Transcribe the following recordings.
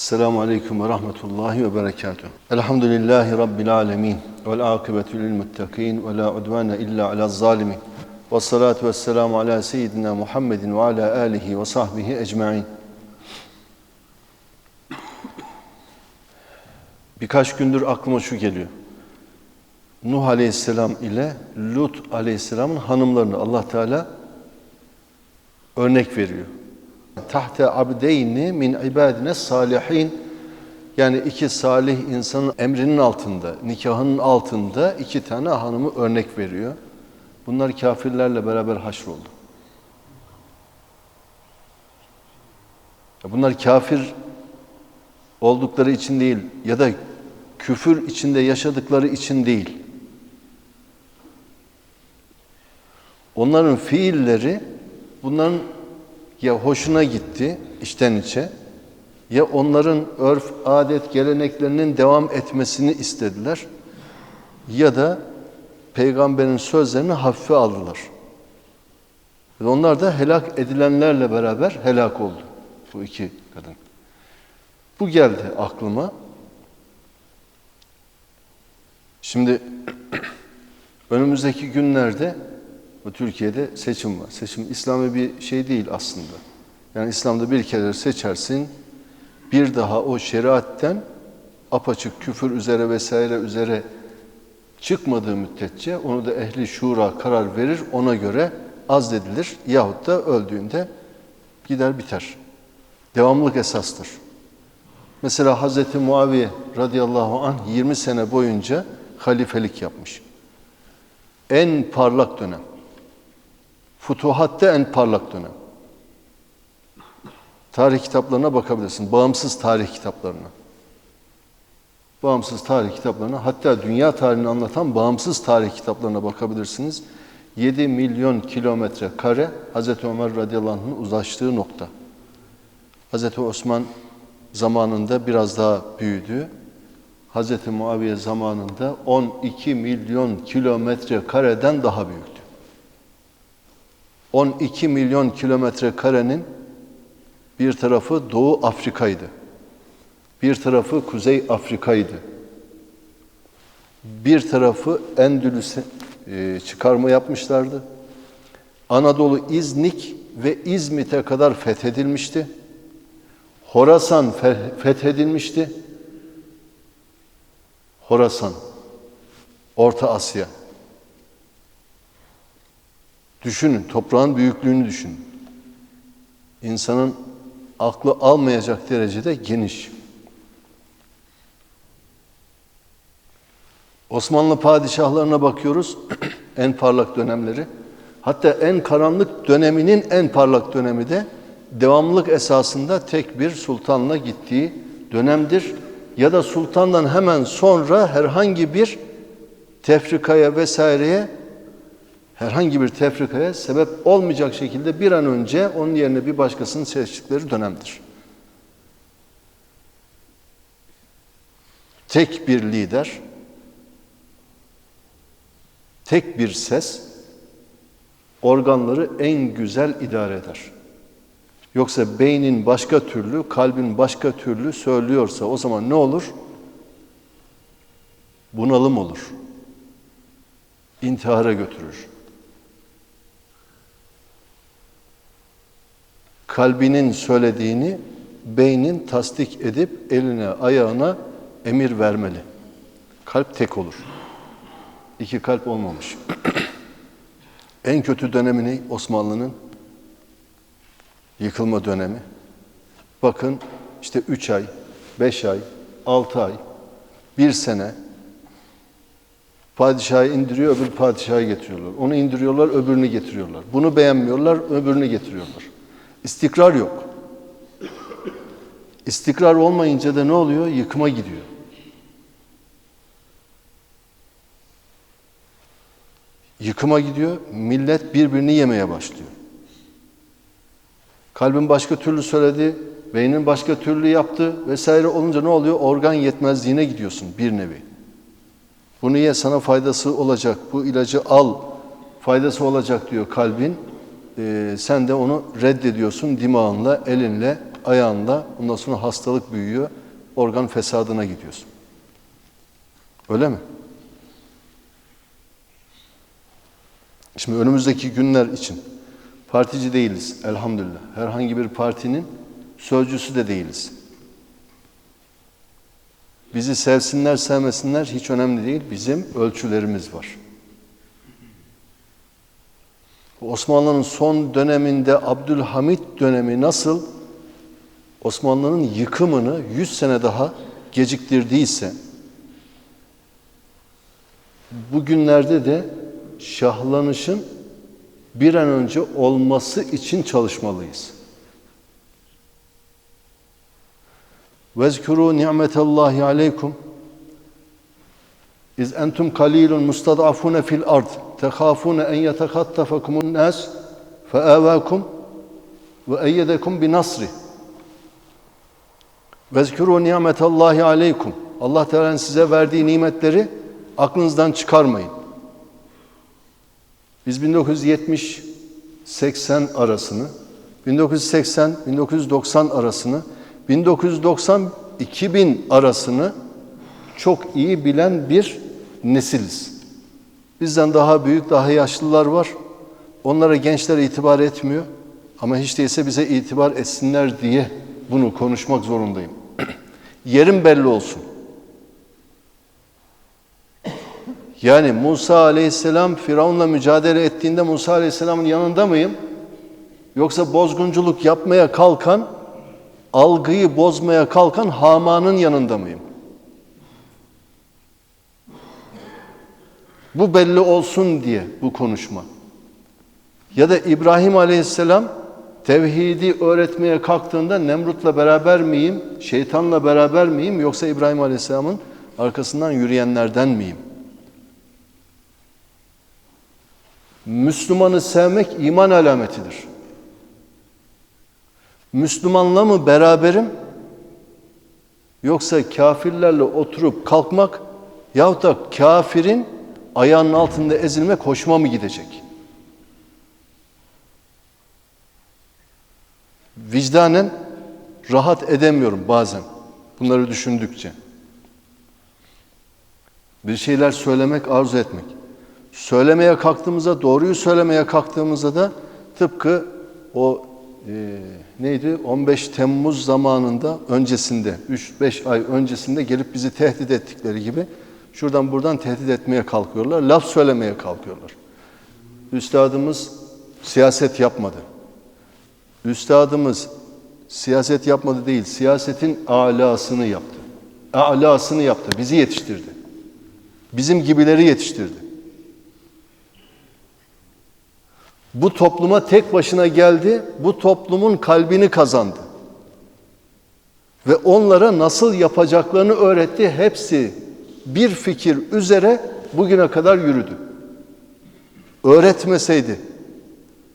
Esselamu Aleyküm ve Rahmetullahi ve Berekatuhu. Elhamdülillahi Rabbil Alemin. Vel akıbetü lil muttakin ve la udvane illa ala zalimin. Ve salatu ve selamu ala seyyidina Muhammedin ve ala alihi ve sahbihi ecma'in. Birkaç gündür aklıma şu geliyor. Nuh Aleyhisselam ile Lut Aleyhisselam'ın hanımlarını Allah Teala örnek veriyor. Tahte abdeyni min ibadine salihin yani iki salih insanın emrinin altında, nikahının altında iki tane hanımı örnek veriyor. Bunlar kafirlerle beraber haşroldu. Bunlar kafir oldukları için değil ya da küfür içinde yaşadıkları için değil. Onların fiilleri bunların ya hoşuna gitti içten içe ya onların örf, adet, geleneklerinin devam etmesini istediler ya da peygamberin sözlerini hafife aldılar. Onlar da helak edilenlerle beraber helak oldu bu iki kadın. Bu geldi aklıma. Şimdi önümüzdeki günlerde Türkiye'de seçim var. Seçim İslami bir şey değil aslında. Yani İslam'da bir kere seçersin, bir daha o şeriatten apaçık küfür üzere vesaire üzere çıkmadığı müddetçe onu da ehli şura karar verir, ona göre azdedilir yahut da öldüğünde gider biter. Devamlılık esastır. Mesela Hz. Muaviye radıyallahu anh 20 sene boyunca halifelik yapmış. En parlak dönem. Futuhatta en parlak dönem. Tarih kitaplarına bakabilirsin. Bağımsız tarih kitaplarına. Bağımsız tarih kitaplarına hatta dünya tarihini anlatan bağımsız tarih kitaplarına bakabilirsiniz. 7 milyon kilometre kare Hz. Ömer radıyallahu anh'ın uzlaştığı nokta. Hz. Osman zamanında biraz daha büyüdü. Hz. Muaviye zamanında 12 milyon kilometre kareden daha büyüktü. 12 milyon kilometre karenin bir tarafı Doğu Afrika'ydı. Bir tarafı Kuzey Afrika'ydı. Bir tarafı Endülüs'e e, çıkarma yapmışlardı. Anadolu İznik ve İzmit'e kadar fethedilmişti. Horasan fethedilmişti. Horasan, Orta Asya. Düşünün, toprağın büyüklüğünü düşünün. İnsanın aklı almayacak derecede geniş. Osmanlı padişahlarına bakıyoruz, en parlak dönemleri. Hatta en karanlık döneminin en parlak dönemi de devamlılık esasında tek bir sultanla gittiği dönemdir. Ya da sultandan hemen sonra herhangi bir tefrikaya vesaireye herhangi bir tefrikaya sebep olmayacak şekilde bir an önce onun yerine bir başkasının seçtikleri dönemdir. Tek bir lider, tek bir ses organları en güzel idare eder. Yoksa beynin başka türlü, kalbin başka türlü söylüyorsa o zaman ne olur? Bunalım olur. İntihara götürür. Kalbinin söylediğini beynin tasdik edip eline ayağına emir vermeli. Kalp tek olur. İki kalp olmamış. en kötü dönemini Osmanlı'nın yıkılma dönemi. Bakın işte üç ay, beş ay, altı ay, bir sene padişahı indiriyor, öbür padişahı getiriyorlar. Onu indiriyorlar, öbürünü getiriyorlar. Bunu beğenmiyorlar, öbürünü getiriyorlar. İstikrar yok. İstikrar olmayınca da ne oluyor? Yıkıma gidiyor. Yıkıma gidiyor, millet birbirini yemeye başlıyor. Kalbin başka türlü söyledi, beynin başka türlü yaptı vesaire olunca ne oluyor? Organ yetmezliğine gidiyorsun bir nevi. Bunu ye sana faydası olacak, bu ilacı al, faydası olacak diyor kalbin. Ee, sen de onu reddediyorsun dimağınla, elinle, ayağınla ondan sonra hastalık büyüyor. Organ fesadına gidiyorsun. Öyle mi? Şimdi önümüzdeki günler için partici değiliz elhamdülillah. Herhangi bir partinin sözcüsü de değiliz. Bizi sevsinler sevmesinler hiç önemli değil. Bizim ölçülerimiz var. Osmanlı'nın son döneminde Abdülhamit dönemi nasıl? Osmanlı'nın yıkımını 100 sene daha geciktirdiyse bugünlerde de şahlanışın bir an önce olması için çalışmalıyız. Vezkuru ni'metallahi aleykum. İz entum kalilun mustad'afune fil ard en yetekattafakumun nas feavakum ve eyyedekum bi nasri Vezkuru ni'metallahi aleykum Allah Teala'nın size verdiği nimetleri aklınızdan çıkarmayın. Biz 1970 80 arasını 1980 1990 arasını 1990 2000 arasını çok iyi bilen bir nesiliz. Bizden daha büyük, daha yaşlılar var. Onlara gençler itibar etmiyor. Ama hiç değilse bize itibar etsinler diye bunu konuşmak zorundayım. Yerim belli olsun. Yani Musa aleyhisselam Firavun'la mücadele ettiğinde Musa aleyhisselamın yanında mıyım? Yoksa bozgunculuk yapmaya kalkan, algıyı bozmaya kalkan Haman'ın yanında mıyım? Bu belli olsun diye bu konuşma. Ya da İbrahim aleyhisselam tevhidi öğretmeye kalktığında Nemrut'la beraber miyim, şeytanla beraber miyim yoksa İbrahim aleyhisselamın arkasından yürüyenlerden miyim? Müslümanı sevmek iman alametidir. Müslümanla mı beraberim? Yoksa kafirlerle oturup kalkmak yahut da kafirin ayağının altında ezilmek hoşuma mı gidecek? Vicdanen rahat edemiyorum bazen bunları düşündükçe. Bir şeyler söylemek, arzu etmek. Söylemeye kalktığımızda, doğruyu söylemeye kalktığımızda da tıpkı o e, neydi 15 Temmuz zamanında öncesinde 3-5 ay öncesinde gelip bizi tehdit ettikleri gibi şuradan buradan tehdit etmeye kalkıyorlar. Laf söylemeye kalkıyorlar. Üstadımız siyaset yapmadı. Üstadımız siyaset yapmadı değil, siyasetin alasını yaptı. Alasını yaptı, bizi yetiştirdi. Bizim gibileri yetiştirdi. Bu topluma tek başına geldi, bu toplumun kalbini kazandı. Ve onlara nasıl yapacaklarını öğretti. Hepsi bir fikir üzere bugüne kadar yürüdü. Öğretmeseydi,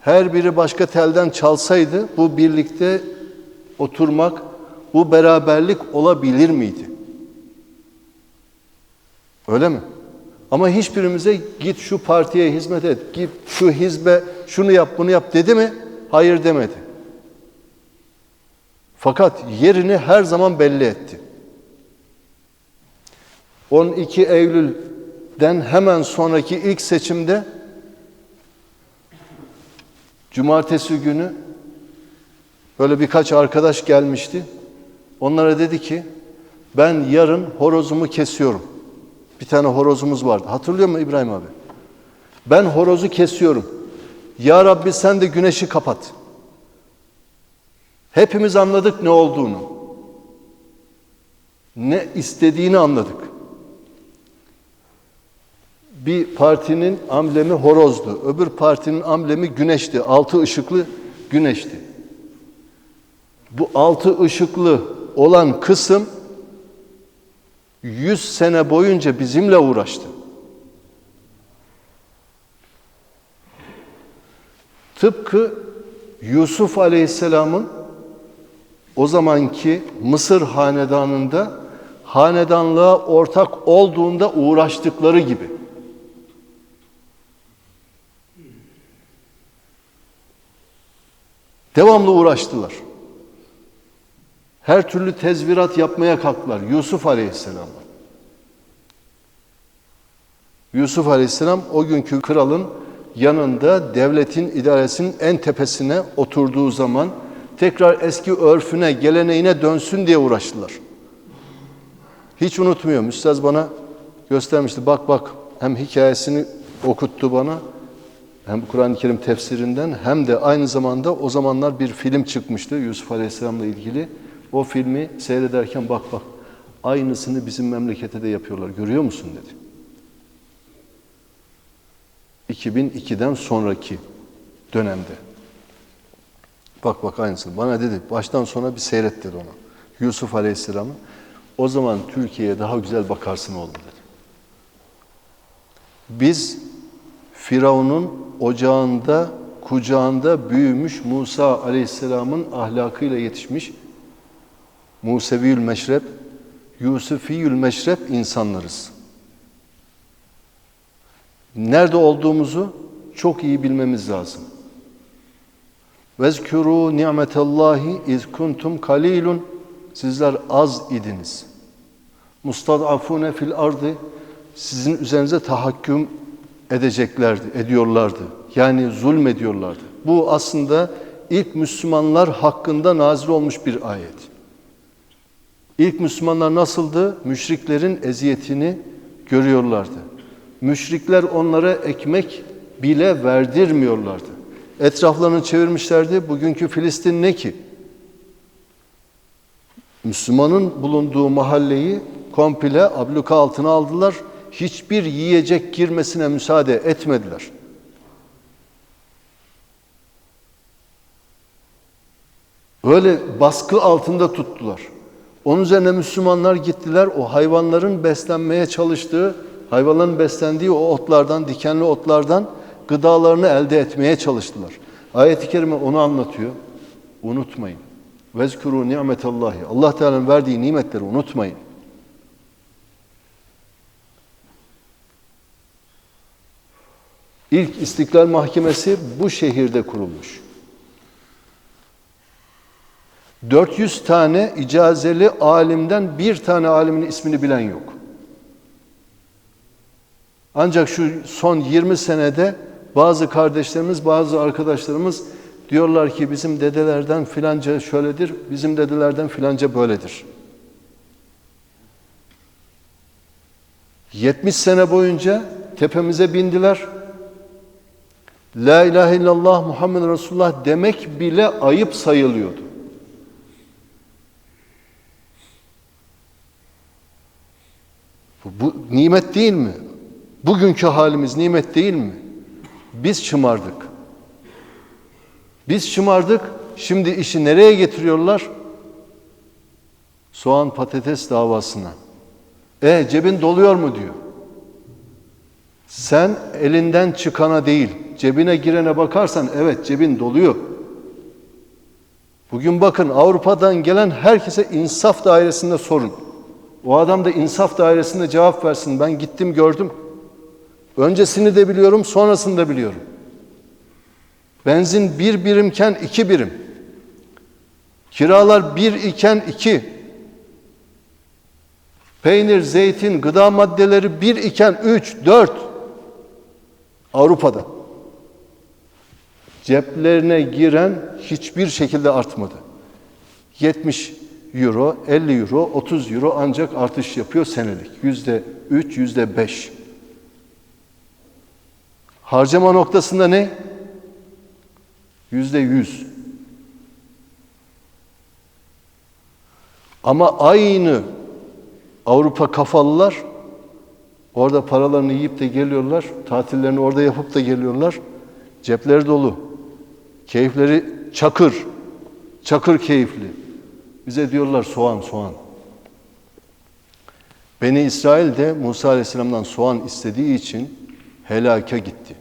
her biri başka telden çalsaydı bu birlikte oturmak, bu beraberlik olabilir miydi? Öyle mi? Ama hiçbirimize git şu partiye hizmet et, git şu hizbe şunu yap bunu yap dedi mi? Hayır demedi. Fakat yerini her zaman belli etti. 12 Eylül'den hemen sonraki ilk seçimde cumartesi günü böyle birkaç arkadaş gelmişti. Onlara dedi ki ben yarın horozumu kesiyorum. Bir tane horozumuz vardı. Hatırlıyor musun İbrahim abi? Ben horozu kesiyorum. Ya Rabbi sen de güneşi kapat. Hepimiz anladık ne olduğunu. Ne istediğini anladık. Bir partinin amblemi horozdu. Öbür partinin amblemi güneşti. Altı ışıklı güneşti. Bu altı ışıklı olan kısım 100 sene boyunca bizimle uğraştı. Tıpkı Yusuf Aleyhisselam'ın o zamanki Mısır hanedanında hanedanlığa ortak olduğunda uğraştıkları gibi. Devamlı uğraştılar. Her türlü tezvirat yapmaya kalktılar. Yusuf Aleyhisselam'la. Yusuf Aleyhisselam o günkü kralın yanında devletin idaresinin en tepesine oturduğu zaman tekrar eski örfüne, geleneğine dönsün diye uğraştılar. Hiç unutmuyorum. Üstaz bana göstermişti. Bak bak hem hikayesini okuttu bana hem Kur'an-ı Kerim tefsirinden hem de aynı zamanda o zamanlar bir film çıkmıştı Yusuf Aleyhisselam'la ilgili. O filmi seyrederken bak bak aynısını bizim memlekete de yapıyorlar. Görüyor musun dedi. 2002'den sonraki dönemde. Bak bak aynısını. Bana dedi baştan sona bir seyret dedi ona. Yusuf Aleyhisselam'ı. O zaman Türkiye'ye daha güzel bakarsın oğlum dedi. Biz Firavun'un ocağında, kucağında büyümüş Musa Aleyhisselam'ın ahlakıyla yetişmiş Museviyül Meşrep, Yusufiyül Meşrep insanlarız. Nerede olduğumuzu çok iyi bilmemiz lazım. Vezkuru ni'metallahi iz kuntum kalilun sizler az idiniz. Mustadafune fil ardı sizin üzerinize tahakküm edeceklerdi, ediyorlardı. Yani zulmediyorlardı. Bu aslında ilk Müslümanlar hakkında nazil olmuş bir ayet. İlk Müslümanlar nasıldı? Müşriklerin eziyetini görüyorlardı. Müşrikler onlara ekmek bile verdirmiyorlardı. Etraflarını çevirmişlerdi. Bugünkü Filistin ne ki? Müslümanın bulunduğu mahalleyi komple abluka altına aldılar. Hiçbir yiyecek girmesine müsaade etmediler. Öyle baskı altında tuttular. Onun üzerine Müslümanlar gittiler o hayvanların beslenmeye çalıştığı, hayvanların beslendiği o otlardan, dikenli otlardan gıdalarını elde etmeye çalıştılar. Ayet-i Kerime onu anlatıyor. Unutmayın. Vezkuru nimetallahi. Allah Teala'nın verdiği nimetleri unutmayın. İlk İstiklal Mahkemesi bu şehirde kurulmuş. 400 tane icazeli alimden bir tane alimin ismini bilen yok. Ancak şu son 20 senede bazı kardeşlerimiz, bazı arkadaşlarımız diyorlar ki bizim dedelerden filanca şöyledir, bizim dedelerden filanca böyledir. 70 sene boyunca tepemize bindiler. La ilahe illallah Muhammed Resulullah demek bile ayıp sayılıyordu. Bu, bu nimet değil mi? Bugünkü halimiz nimet değil mi? Biz şımardık. Biz şımardık. Şimdi işi nereye getiriyorlar? Soğan patates davasına. E cebin doluyor mu diyor. Sen elinden çıkana değil, cebine girene bakarsan evet cebin doluyor. Bugün bakın Avrupa'dan gelen herkese insaf dairesinde sorun. O adam da insaf dairesinde cevap versin. Ben gittim gördüm. Öncesini de biliyorum, sonrasını da biliyorum. Benzin bir birimken iki birim. Kiralar bir iken iki. Peynir, zeytin, gıda maddeleri bir iken üç, dört. Avrupa'da. Ceplerine giren hiçbir şekilde artmadı. 70 euro, 50 euro, 30 euro ancak artış yapıyor senelik. Yüzde 3, yüzde 5. Harcama noktasında ne? Yüzde 100. Ama aynı Avrupa kafalılar orada paralarını yiyip de geliyorlar, tatillerini orada yapıp da geliyorlar. Cepleri dolu. Keyifleri çakır. Çakır keyifli. Bize diyorlar soğan, soğan. Beni İsrail de Musa Aleyhisselam'dan soğan istediği için helaka gitti.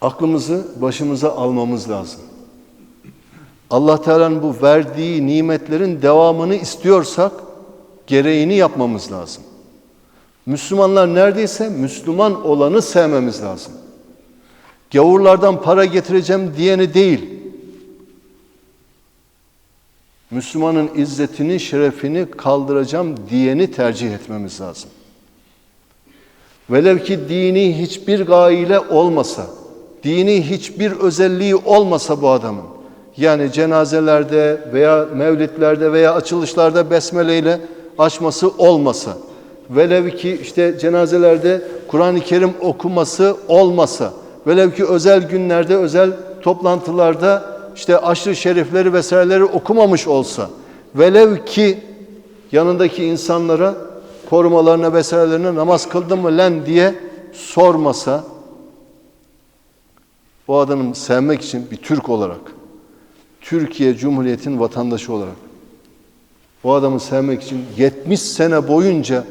Aklımızı başımıza almamız lazım. Allah Teala'nın bu verdiği nimetlerin devamını istiyorsak gereğini yapmamız lazım. Müslümanlar neredeyse Müslüman olanı sevmemiz lazım. Gavurlardan para getireceğim diyeni değil. Müslümanın izzetini, şerefini kaldıracağım diyeni tercih etmemiz lazım. Velev ki dini hiçbir gaile olmasa, dini hiçbir özelliği olmasa bu adamın, yani cenazelerde veya mevlitlerde veya açılışlarda besmele ile açması olmasa, velev ki işte cenazelerde Kur'an-ı Kerim okuması olmasa, velev ki özel günlerde, özel toplantılarda işte aşırı şerifleri vesaireleri okumamış olsa, velev ki yanındaki insanlara korumalarına vesairelerine namaz kıldın mı lan diye sormasa, o adamı sevmek için bir Türk olarak, Türkiye Cumhuriyeti'nin vatandaşı olarak, o adamı sevmek için 70 sene boyunca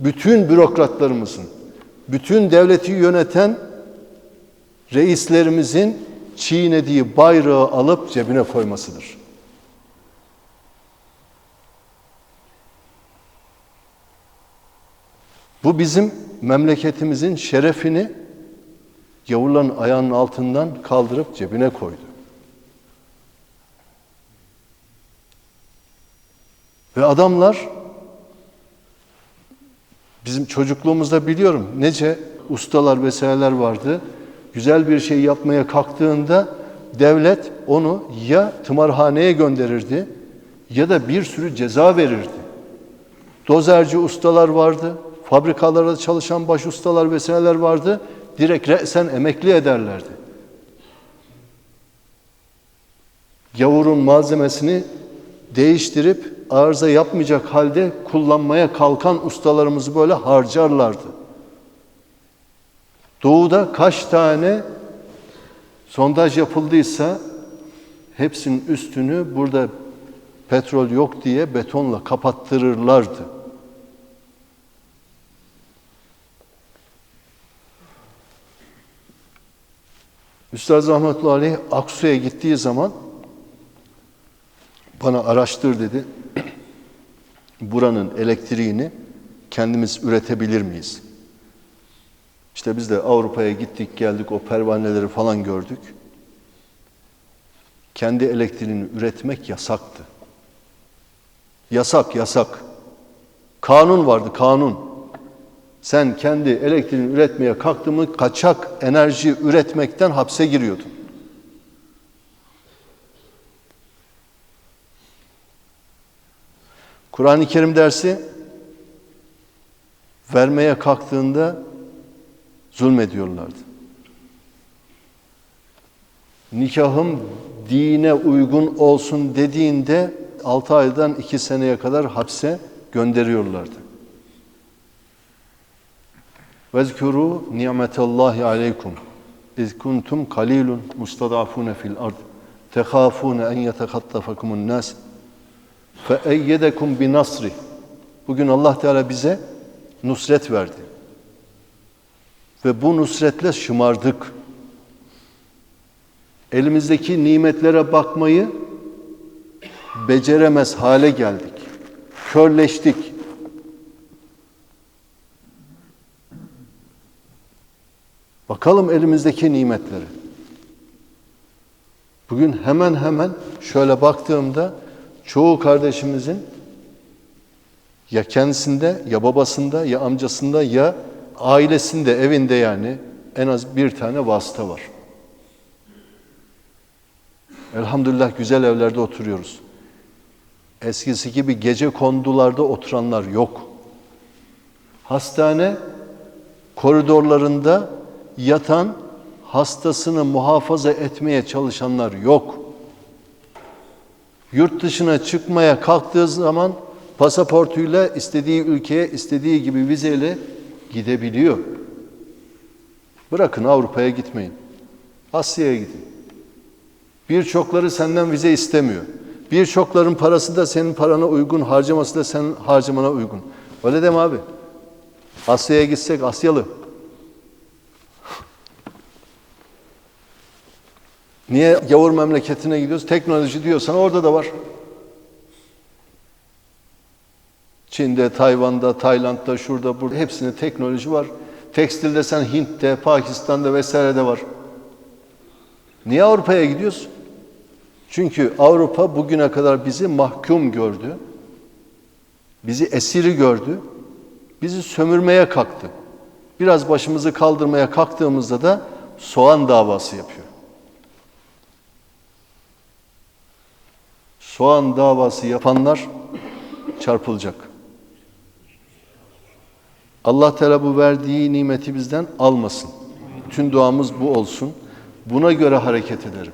bütün bürokratlarımızın, bütün devleti yöneten reislerimizin çiğnediği bayrağı alıp cebine koymasıdır. Bu bizim memleketimizin şerefini gavurların ayağının altından kaldırıp cebine koydu. Ve adamlar bizim çocukluğumuzda biliyorum nece ustalar vesaireler vardı. Güzel bir şey yapmaya kalktığında devlet onu ya tımarhaneye gönderirdi ya da bir sürü ceza verirdi. Dozerci ustalar vardı, fabrikalarda çalışan baş ustalar vesaireler vardı. Direkt re'sen emekli ederlerdi. Gavurun malzemesini değiştirip arıza yapmayacak halde kullanmaya kalkan ustalarımızı böyle harcarlardı. Doğuda kaç tane sondaj yapıldıysa hepsinin üstünü burada petrol yok diye betonla kapattırırlardı. Üstad Rahmetullahi Aleyh Aksu'ya gittiği zaman bana araştır dedi. Buranın elektriğini kendimiz üretebilir miyiz? İşte biz de Avrupa'ya gittik geldik o pervaneleri falan gördük. Kendi elektriğini üretmek yasaktı. Yasak, yasak. Kanun vardı, kanun. Sen kendi elektriğini üretmeye kalktın mı kaçak enerji üretmekten hapse giriyordun. Kur'an-ı Kerim dersi vermeye kalktığında zulmediyorlardı. Nikahım dine uygun olsun dediğinde 6 aydan 2 seneye kadar hapse gönderiyorlardı. Vezkuru nimetallahi aleykum iz kuntum kalilun mustadafune fil ard tehafune en yetekattafakumun nas bi nasri Bugün Allah Teala bize nusret verdi. Ve bu nusretle şımardık. Elimizdeki nimetlere bakmayı beceremez hale geldik. Körleştik. Bakalım elimizdeki nimetlere. Bugün hemen hemen şöyle baktığımda çoğu kardeşimizin ya kendisinde ya babasında ya amcasında ya ailesinde evinde yani en az bir tane vasıta var. Elhamdülillah güzel evlerde oturuyoruz. Eskisi gibi gece kondularda oturanlar yok. Hastane koridorlarında yatan hastasını muhafaza etmeye çalışanlar yok. Yurt dışına çıkmaya kalktığı zaman pasaportuyla istediği ülkeye istediği gibi vizeyle gidebiliyor. Bırakın Avrupa'ya gitmeyin. Asya'ya gidin. Birçokları senden vize istemiyor. Birçokların parası da senin parana uygun, harcaması da senin harcamana uygun. Öyle deme abi. Asya'ya gitsek Asyalı. Niye gavur memleketine gidiyoruz? Teknoloji diyorsan orada da var. Çin'de, Tayvan'da, Tayland'da, şurada, burada hepsinde teknoloji var. Tekstilde sen Hint'te, Pakistan'da vesairede var. Niye Avrupa'ya gidiyorsun? Çünkü Avrupa bugüne kadar bizi mahkum gördü. Bizi esiri gördü. Bizi sömürmeye kalktı. Biraz başımızı kaldırmaya kalktığımızda da soğan davası yapıyor. Soğan davası yapanlar çarpılacak. Allah Teala bu verdiği nimeti bizden almasın. Bütün duamız bu olsun. Buna göre hareket ederim.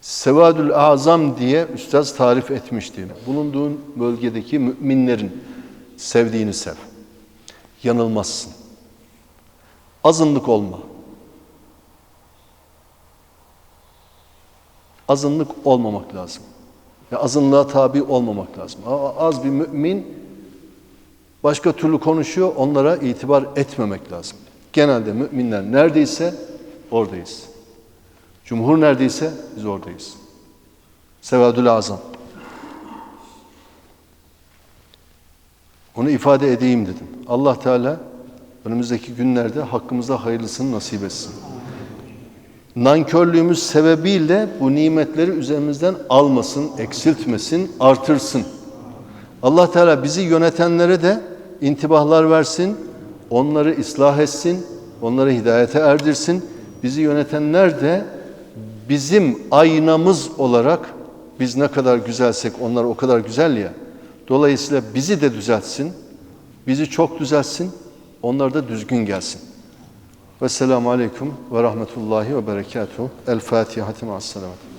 Sevadül Azam diye üstaz tarif etmişti. Bulunduğun bölgedeki müminlerin sevdiğini sev. Yanılmazsın. Azınlık olma. Azınlık olmamak lazım. Ya azınlığa tabi olmamak lazım. Az bir mümin başka türlü konuşuyor, onlara itibar etmemek lazım. Genelde müminler neredeyse oradayız. Cumhur neredeyse biz oradayız. Sevadül Azam. Onu ifade edeyim dedim. Allah Teala önümüzdeki günlerde hakkımızda hayırlısını nasip etsin. Nankörlüğümüz sebebiyle bu nimetleri üzerimizden almasın, eksiltmesin, artırsın. Allah Teala bizi yönetenlere de intibahlar versin, onları ıslah etsin, onları hidayete erdirsin. Bizi yönetenler de bizim aynamız olarak biz ne kadar güzelsek onlar o kadar güzel ya. Dolayısıyla bizi de düzeltsin, bizi çok düzeltsin, onlar da düzgün gelsin. Vesselamu Aleyküm ve Rahmetullahi ve Berekatuhu. El Fatiha. Ma'as-selamet.